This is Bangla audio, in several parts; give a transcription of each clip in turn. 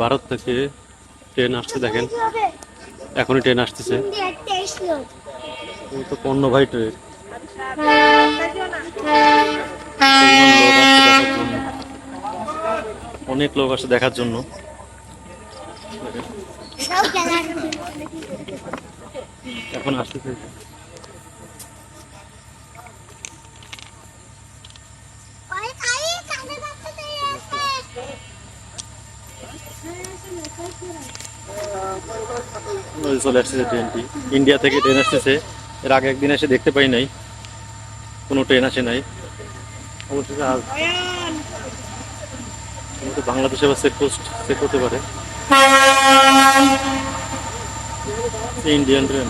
ভারত থেকে ট্রেন আসছে, দেখেন। এখনই ট্রেন আসতেছে। তো পণ্যবাহী ট্রেন। অনেক লোক আসছে দেখার জন্য। এখন আসতেছে। চলে আসতেছে ট্রেনটি ইন্ডিয়া থেকে ট্রেন আসতেছে। এর আগে একদিন এসে দেখতে পাই নাই। কোনো ট্রেন আসে নাই। অবশেষে বাংলাদেশে বা চেকপোস্ট চেক করতে পারে। ইন্ডিয়ান ট্রেন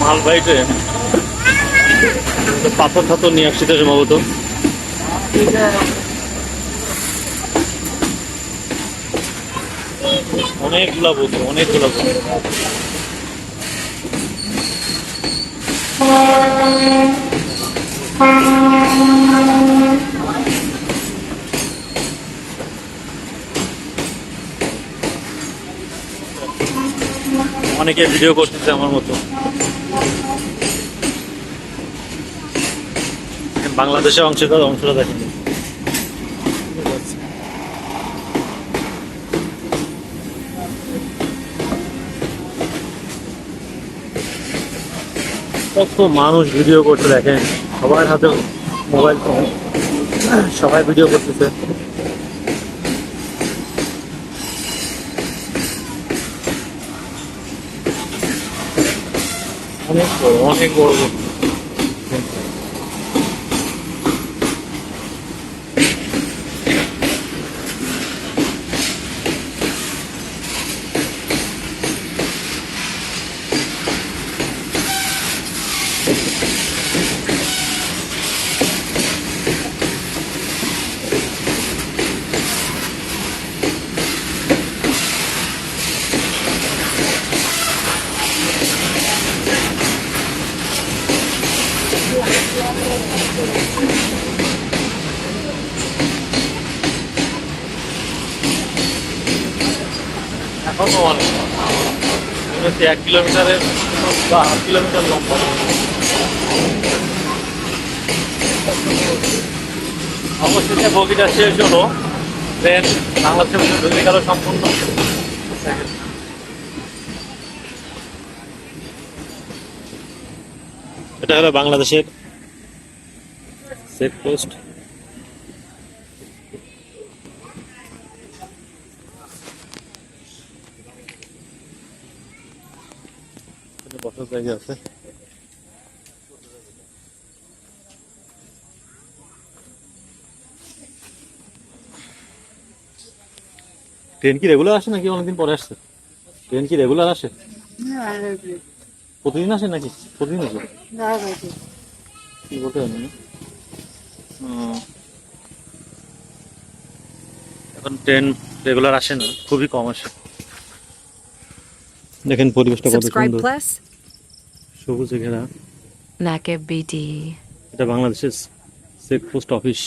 মালবাহী ট্রেন পাথর টাথর নিয়ে আসছে তো সম্ভবত অনেকগুলা বোতল অনেকগুলা বোতল অনেকে ভিডিও করতেছে আমার মতো। বাংলাদেশের অংশটা অংশটা দেখেন। কত মানুষ ভিডিও করতে দেখেন, সবার হাতে মোবাইল ফোন, সবাই ভিডিও করতেছে। অনেক বড় অনেক বড় এখনও অনেক। এক কিলোমিটারের বা হাফ কিলোমিটার লম্বা। অবশেষে বগিটা শেষ হলো। গেল সম্পূর্ণ। এটা হলো বাংলাদেশের চেক পোস্ট। বসার জায়গা আছে। ট্রেন কি রেগুলার আসে নাকি অনেকদিন পরে আসছে? ট্রেন কি রেগুলার আসে? প্রতিদিন আসে নাকি? প্রতিদিন আসে? কি বলতে পারি না। ও। এখন ট্রেন রেগুলার আসে না খুবই কম আসে। দেখেন পরিবেশটা কত সুন্দর। সবুজে ঘেরা। Naked BD. এটা বাংলাদেশের চেক পোস্ট অফিস